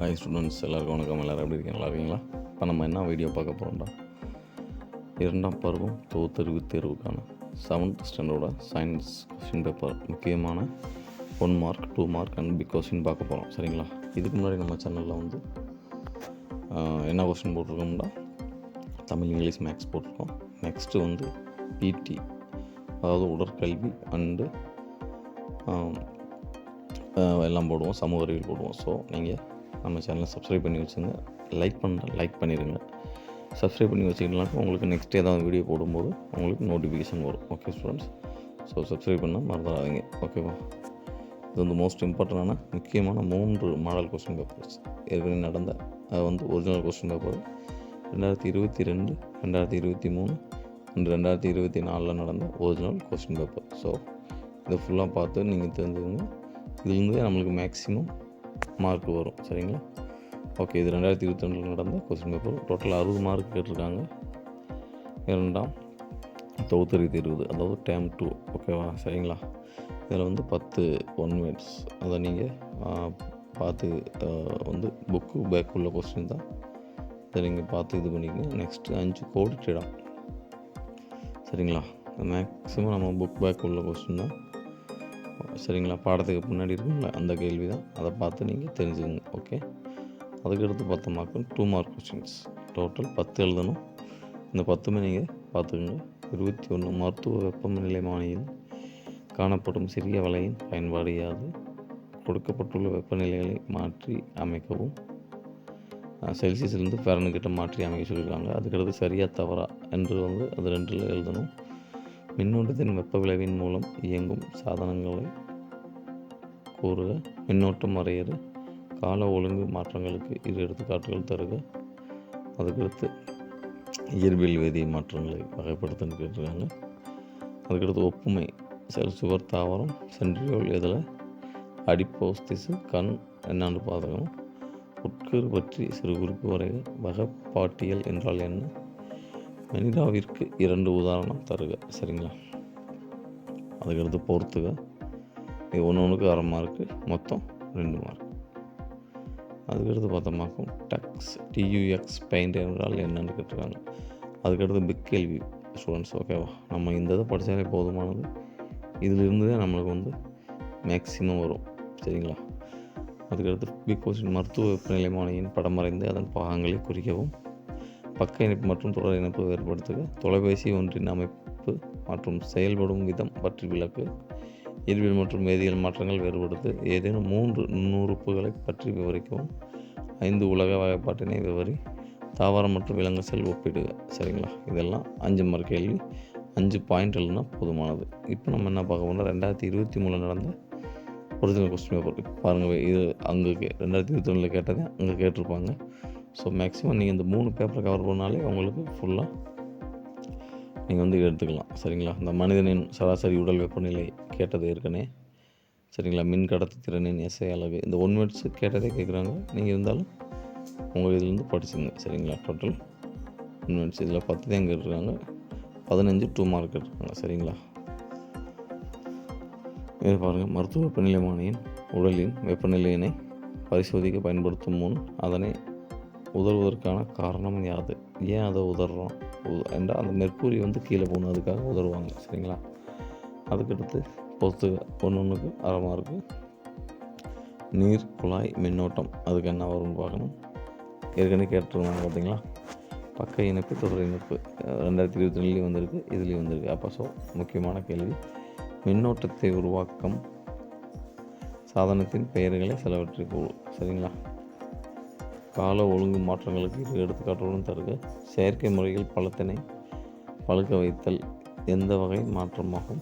Hi students எல்லாருக்கும் வணக்கம். எல்லோரும் எப்படி இருக்கீங்க? நல்லா இருக்கீங்களா? இப்போ நம்ம என்ன வீடியோ பார்க்க போகிறோம்டா இரண்டாம் பருவம் தொகுத்தறிவு தேர்வுக்கான செவன்த் ஸ்டாண்டர்டோட சயின்ஸ் கொஸ்டின் பேப்பர் முக்கியமான one mark two mark and big question பார்க்க போகிறோம் சரிங்களா? இதுக்கு முன்னாடி நம்ம சேனலில் வந்து என்ன கொஸ்டின் போட்டிருக்கோம்னா தமிழ் இங்கிலீஷ் மேக்ஸ் போட்டிருக்கோம். நெக்ஸ்ட்டு வந்து பிடி அதாவது உடற்கல்வி அண்டு எல்லாம் போடுவோம். சமூக அறிவியல் போடுவோம். ஸோ நீங்கள் நம்ம சேனலை சப்ஸ்கிரைப் பண்ணி வச்சுங்க. லைக் பண்ண லைக் பண்ணிடுங்க சப்ஸ்கிரைப் பண்ணி வச்சுக்கிட்டலாம் உங்களுக்கு நெக்ஸ்ட் ஏதாவது வீடியோ போடும்போது உங்களுக்கு நோட்டிஃபிகேஷன் வரும். ஓகே ஸ்டூடெண்ட்ஸ் ஸோ சப்ஸ்கிரைப் பண்ணால் மறந்துடாதீங்க. ஓகேவா இது வந்து மோஸ்ட் இம்பார்ட்டண்டான முக்கியமான மூன்று மாடல் கொஸ்டின் பேப்பர்ஸ் ஏற்கனவே நடந்த அது வந்து ஒரிஜினல் கொஸ்டின் பேப்பர் ரெண்டாயிரத்தி இருபத்தி ரெண்டு ரெண்டாயிரத்தி இருபத்தி மூணு ரெண்டாயிரத்தி இருபத்தி நாலில் நடந்த ஒரிஜினல் கொஸ்டின் பேப்பர் ஸோ இதை ஃபுல்லாக பார்த்து நீங்கள் தெரிஞ்சுக்கோங்க. இதுலேருந்து நம்மளுக்கு மேக்ஸிமம் மார்க் வரும். சரிங்களா? ஓகே இது ரெண்டாயிரத்தி இருபத்தி ரெண்டில் நடந்த கொஸ்டின் பேப்பர் டோட்டல் அறுபது மார்க் கேட்டிருக்காங்க. இரண்டாம் தொகுத்தறி இருபது அதாவது டேம் டூ ஓகேவா சரிங்களா? இதில் வந்து பத்து ஒன் மினிட்ஸ் அதை நீங்கள் பார்த்து வந்து புக்கு பேக் உள்ள கொஸ்டின் தான். இதை நீங்கள் பார்த்து இது பண்ணிக்கங்க. நெக்ஸ்ட்டு அஞ்சு கோடிட்டிடம் சரிங்களா? மேக்ஸிமம் நம்ம புக் பேக் உள்ள கொஸ்டின் தான். சரிங்களா? பாடத்துக்கு முன்னாடி இருக்குங்களா அந்த கேள்வி தான் அதை பார்த்து நீங்கள் தெரிஞ்சுக்கங்க ஓகே? அதுக்கடுத்து பத்து mark two mark questions total பத்து எழுதணும். இந்த பத்துமே நீங்கள் பார்த்துக்கோங்க. இருபத்தி ஒன்று மருத்துவ வெப்பநிலை மானியில் காணப்படும் சிறிய வலையின் பயன்பாடு யாது? கொடுக்கப்பட்டுள்ள வெப்பநிலைகளை மாற்றி அமைக்கவும். செல்சியஸ்லேருந்து ஃபேரனுக்கிட்ட மாற்றி அமைக்க சொல்லியிருக்காங்க. அதுக்கடுத்து சரியாக தவறா என்று வந்து அது ரெண்டில் எழுதணும். மின்னோட்டத்தின் வெப்ப விளைவின் மூலம் இயங்கும் சாதனங்களை கூறுக. மின்னோட்டம் வரையறு. கால ஒழுங்கு மாற்றங்களுக்கு இரு எடுத்துக்காட்டுகள் தருக. அதுக்கடுத்து இயற்பியல் வேதிய மாற்றங்களை வகைப்படுத்துன்னு கேட்டிருக்காங்க. அதுக்கடுத்து ஒப்புமை செல் சுவர் தாவரம் சென்ட்ரியோல் இதில் அடிப்போஸ் திசு கண் என்னான்னு பார்த்துக்கணும் உட்கரு பற்றி சிறு குறிப்பு வரைய வகைப்பாட்டியல் என்றால் என்ன? மெனிடாவிற்கு இரண்டு உதாரணம் தருக சரிங்களா? அதுக்கடுத்து பொறுத்துக. இது ஒன்று ஒன்றுக்கு அரை மார்க்கு மொத்தம் ரெண்டு மார்க் அதுக்கடுத்து பார்த்தோம்னாக்கும் டக்ஸ் டியூஎக்ஸ் பெயிண்ட் என்றால் என்னன்னு கேட்டிருக்காங்க. அதுக்கடுத்து பிக் கேள்வி ஸ்டூடெண்ட்ஸ் ஓகேவா நம்ம இந்த இதை படித்தாலே போதுமானது? இதிலிருந்து தான் நம்மளுக்கு வந்து மேக்ஸிமம் வரும் சரிங்களா? அதுக்கடுத்து பிக் கொஸ்டின் மருத்துவ வெப்பநிலைமானியின் படம் வரைந்து அதன் பாகங்களை குறிக்கவும். பக்க இணைப்பு மற்றும் தொடர் இணைப்பு வேறுபடுத்துக தொலைபேசி ஒன்றின் அமைப்பு மற்றும் செயல்படும் விதம் பற்றி விளக்கு. இயற்பியல் மற்றும் வேதியியல் மாற்றங்கள் வேறுபடுத்து. ஏதேனும் மூன்று நுண்ணுறுப்புகளை பற்றி விவரிக்கவும். ஐந்து உலக வகைப்பாட்டினை விவரி. தாவரம் மற்றும் விலங்கு செல் ஒப்பிடுக. சரிங்களா? இதெல்லாம் அஞ்சு மார்க் கேள்வி. அஞ்சு பாயிண்ட் எழுதுனா போதுமானது. இப்போ நம்ம என்ன பார்க்க போனால் ரெண்டாயிரத்தி இருபத்தி மூணில் நடந்த ஒரிஜினல் கொஸ்டின் பேப்பர் பாருங்கள் இது அங்கே ரெண்டாயிரத்தி இருபத்தி ஒன்றில் கேட்டதே அங்கே கேட்டிருப்பாங்க. ஸோ மேக்ஸிமம் நீங்கள் இந்த மூணு பேப்பரை கவர் பண்ணாலே உங்களுக்கு ஃபுல்லாக நீங்கள் வந்து எடுத்துக்கலாம். சரிங்களா? இந்த மனிதனின் சராசரி உடல் வெப்பநிலை கேட்டது ஏற்கனவே. சரிங்களா? மின் கடத்து திறனின் எஸ்ஐ அளவு. இந்த ஒன் மினிட்ஸ் கேட்டதே கேட்குறாங்க நீங்கள் இருந்தாலும் உங்கள் இதுலேருந்து படிச்சுங்க சரிங்களா? டோட்டல் ஒன் மினிட்ஸ் இதில் பத்து தான் கேட்டுருக்காங்க பதினஞ்சு டூ மார்க் இருக்காங்க சரிங்களா? இது பாருங்கள் மருத்துவ வெப்பநிலைமானியின் உடலின் வெப்பநிலையினை பரிசோதிக்க பயன்படுத்தும் முன் அதனை உதறுவதற்கான காரணம் யாது? ஏன் அதை உதறோம் என்றால் அந்த மெர்க்கூரி வந்து கீழே போகணும் அதுக்காக உதறுவாங்க சரிங்களா? அதுக்கடுத்து பொறுத்து ஒன்று ஒன்றுக்கு அரை நீர் குழாய் மின்னோட்டம் அதுக்கு என்ன வரும்னு பார்க்கணும். ஏற்கனவே கேட்டிருந்தாங்க பார்த்தீங்களா? பக்க இணைப்பு தொடர் இணைப்பு. ரெண்டாயிரத்தி இருபத்தி ரெண்டுலேயும் வந்திருக்கு இதுலேயும் வந்திருக்கு. அப்போ ஸோ முக்கியமான கேள்வி. மின்னோட்டத்தை உருவாக்கம் சாதனத்தின் பெயர்களை சிலவற்றை கூடும் சரிங்களா? கால ஒழுங்கு மாற்றங்களுக்கு இரு எடுத்துக்காட்டுடன் தருக. செயற்கை முறையில் பழத்தினை பழுக்க வைத்தல் எந்த வகை மாற்றமாகும்?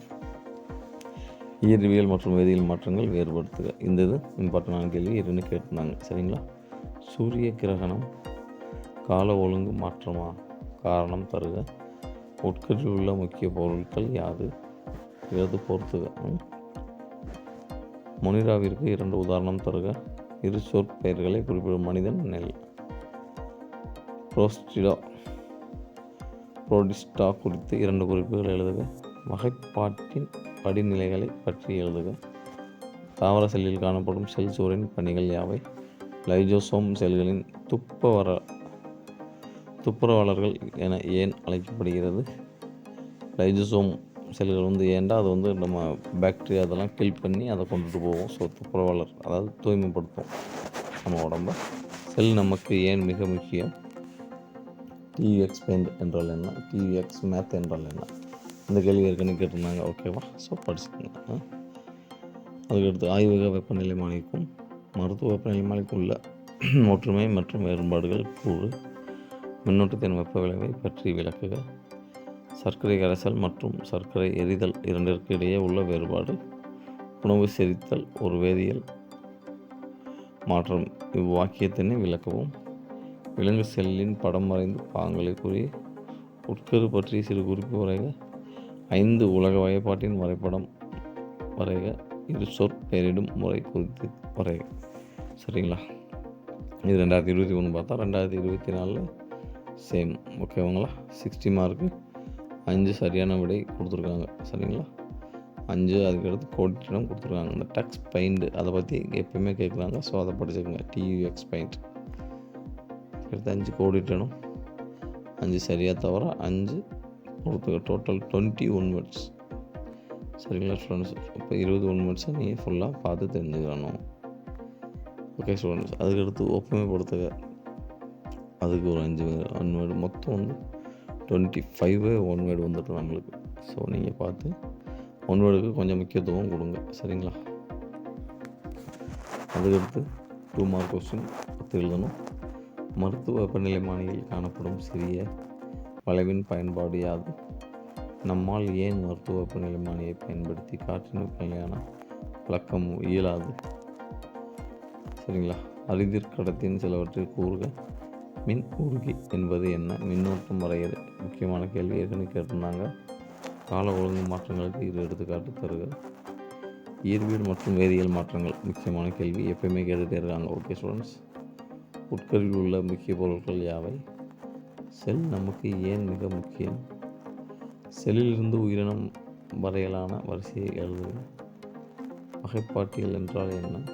இயற்பியல் மற்றும் வேதியியல் மாற்றங்கள் வேறுபடுத்துக. இந்த இது இம்பார்ட்டண்டான கேள்வி. இரண்டு கேட்டிருந்தாங்க. சரிங்களா? சூரிய கிரகணம் கால ஒழுங்கு மாற்றமா? காரணம் தருக. உட்கட்டில் உள்ள முக்கிய பொருட்கள் யாது? எது பொறுத்துக. முனிராவிற்கு மொனிராவிற்கு இரண்டு உதாரணம் தருக. இரு சொற்பெயர்களை குறிப்பிடும் மனிதன் நெல். ப்ரோஸ்டிடா. புரோடிஸ்டா குறித்து இரண்டு குறிப்புகள் எழுதுக. வகைப்பாட்டின் படிநிலைகளை பற்றி எழுதுக. தாவர செல்லில் காணப்படும் செல் சுவரின் பணிகள் யாவை? லைஜோசோம் செல்களின் துப்பவர துப்புரவாளர்கள் என ஏன் அழைக்கப்படுகிறது? லைஜோசோம் செல்கள் வந்து ஏன்டா அது வந்து நம்ம பேக்டீரியா அதெல்லாம் கில் பண்ணி அதை கொண்டுட்டு போவோம். ஸோ துப்புரவாளர் அதாவது தூய்மைப்படுத்தும் நம்ம உடம்ப. செல் நமக்கு ஏன் மிக முக்கியம்? டிவி பெயிண்ட் என்றால் என்ன? டிவி எக்ஸ் மேத் என்றால் என்ன? இந்த கேள்வி ஏற்கனவே கேட்டிருந்தாங்க. ஓகேவா ஸோ படிச்சுக்கோங்க. அதுக்கடுத்து ஆய்வக வெப்பநிலை மானிக்கும் மருத்துவ வெப்பநிலை மானிக்கும் உள்ள ஒற்றுமை மற்றும் வேறுபாடுகள் கூறு. மின்னோட்டத்தின் வெப்ப விளைவை பற்றி விளக்குக. சர்க்கரை கரைசல் மற்றும் சர்க்கரை எரிதல் இரண்டிற்கு இடையே உள்ள வேறுபாடு. உணவு செரித்தல் ஒரு வேதியியல் மாற்றம். இவ்வாக்கியத்தினை விளக்கவும். விலங்கு செல்லின் படம் வரைந்து பாங்களை கூறி உட்கரு பற்றி சிறு குறிப்பு வரைக. ஐந்து உலக வகைப்பாட்டின் வரைபடம் வரைக. இரு சொற் பெயரிடும் முறை குறித்து வரைக. சரிங்களா? இது ரெண்டாயிரத்தி இருபத்தி ஒன்று பார்த்தா ரெண்டாயிரத்தி இருபத்தி நாலில் சேம் ஓகேவாங்களா சிக்ஸ்டி மார்க்கு அஞ்சு சரியான விடை கொடுத்துருக்காங்க. சரிங்களா? அஞ்சு அதுக்கடுத்து கோடிட்டிடம் கொடுத்துருக்காங்க. இந்த டக்ஸ் பெயிண்ட் அதை பற்றி எப்பயுமே கேட்குறாங்க. ஸோ அதை படிச்சுக்கோங்க. டியூஎக்ஸ் பெயிண்ட் அடுத்து அஞ்சு கோடிட்டணும் அஞ்சு சரியாக தவிர அஞ்சு கொடுத்துக்க டோட்டல் டுவெண்ட்டி ஒன் வேர்ட்ஸ் சரிங்களா ஸ்டூடெண்ட்ஸ் இப்போ இருபது ஒன் வேர்ட்ஸை நீங்கள் ஃபுல்லாக பார்த்து தெரிஞ்சுக்கணும். ஓகே ஸ்டூடெண்ட்ஸ் அதுக்கடுத்து ஒப்புமைப்படுத்துக. அதுக்கு ஒரு அஞ்சு ஒன் வேர்டு மொத்தம் வந்து டுவெண்ட்டி ஃபைவ் ஒன் வேர்டு வந்துடும் நம்மளுக்கு. ஸோ நீங்கள் பார்த்து ஒன் வேர்டுக்கு கொஞ்சம் முக்கியத்துவம் கொடுங்க. சரிங்களா? அதுக்கடுத்து டூ மார்க் கொஸ்டின் பத்து எழுதணும். மருத்துவ வெப்பநிலைமானியில் காணப்படும் சிறிய வளைவின் பயன்பாடு யாது? நம்மால் ஏன் மருத்துவ வெப்பநிலை மானியை பயன்படுத்தி காற்றின் வெப்பநிலையான பழக்கம் இயலாது? சரிங்களா? அரிதிர் சிலவற்றில் கூறுக. மின் ஊர்கி என்பது என்ன? மின்னோட்டம் வரையறை. முக்கியமான கேள்வி ஏற்கனவே கேட்டிருந்தாங்க. கால ஒழுங்கு மாற்றங்களுக்கு இரு எடுத்துக்காட்டு தருக. இயற்பியல் மற்றும் வேதியியல் மாற்றங்கள் முக்கியமான கேள்வி. எப்பயுமே கேட்டுகிட்டே இருக்காங்க. ஓகே ஸ்டூடெண்ட்ஸ் உட்கருவில் உள்ள முக்கிய பொருட்கள் யாவை? செல் நமக்கு ஏன் மிக முக்கியம்? செல்லிலிருந்து உயிரினம் வரையிலான வரிசையை எழுதுக. வகைப்பாட்டியல் என்றால் என்ன?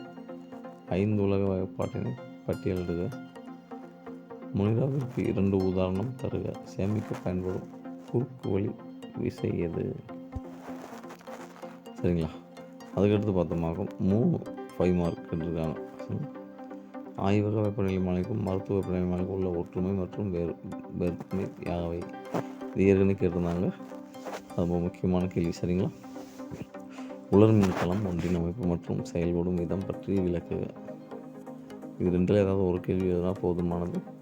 ஐந்து உலக வகைப்பாட்டினை பட்டியலிடுக முனிராவிற்கு இரண்டு உதாரணம் தருக. சேமிக்க பயன்படும். குறுக்கு வழி விசை எது? சரிங்களா? அதுக்கடுத்து பார்த்தோமாக்கும் மூணு ஃபைவ் மார்க் இருக்காங்க ம். ஆய்வக வெப்பநிலை மாலைக்கும் மருத்துவ வெப்பநிலை மாலைக்கும் உள்ள ஒற்றுமை மற்றும் வேறு வேறுமை யாவை? இது ஏற்கனவே கேட்டிருந்தாங்க. அது ரொம்ப முக்கியமான கேள்வி. சரிங்களா? உலர் மின்கலம் ஒன்றின் அமைப்பு மற்றும் செயல்படும் விதம் பற்றி விளக்குக. இது ரெண்டில் ஏதாவது ஒரு கேள்வி எதுனா போதுமானது?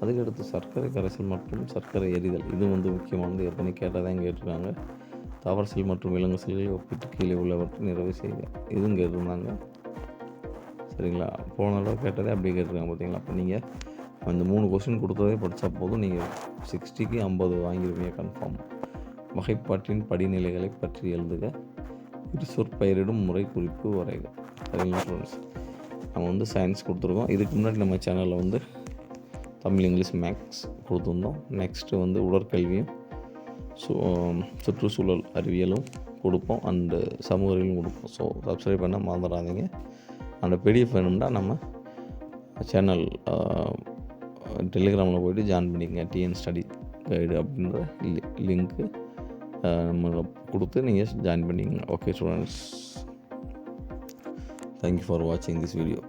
அதுக்கடுத்து சர்க்கரை கரைசல் மற்றும் சர்க்கரை எரிதல். இது வந்து முக்கியமானது. ஏற்கனவே கேட்டதான் கேட்டிருக்காங்க. தாவர செல் மற்றும் விலங்கு செல்களை ஒப்பிட்டு கீழே உள்ளவற்றை நிறைவு செய்க. இதுவும் கேட்டிருந்தாங்க. சரிங்களா? போன தடவை கேட்டதே அப்படியே கேட்டிருக்காங்க பார்த்தீங்களா? அப்போ நீங்கள் அந்த மூணு கொஸ்டின் கொடுத்ததே படித்தா போதும். நீங்கள் சிக்ஸ்டிக்கு ஐம்பது வாங்கிடுவீங்க கன்ஃபார்ம் வகைப்பாட்டின் படிநிலைகளை பற்றி எழுதுக. இரு சொற்பெயரிடும் முறை குறிப்பு வரைக. சரிங்களா ஃப்ரெண்ட்ஸ் நம்ம வந்து சயின்ஸ் கொடுத்துருக்கோம். இதுக்கு முன்னாடி நம்ம சேனலில் வந்து தமிழ் இங்கிலீஷ் மேக்ஸ் கொடுத்துருந்தோம். நெக்ஸ்ட்டு வந்து உடற்கல்வியும் சு சுற்றுச்சூழல் அறிவியலும் கொடுப்போம் அண்டு சமூக அறிவியலும் கொடுப்போம். ஸோ சப்ஸ்கிரைப் பண்ண மறந்துடாதீங்க. அந்த பிடிஎஃப் வேணும்னா நம்ம சேனல் டெலிகிராமில் போயிட்டு ஜாயின் பண்ணிக்கங்க. டிஎன் ஸ்டடி கைடு அப்படின்ற லிங்க்கு நம்ம கொடுத்து நீங்கள் ஜாயின் பண்ணிக்கங்க. Okay students thank you for வாட்சிங் திஸ் வீடியோ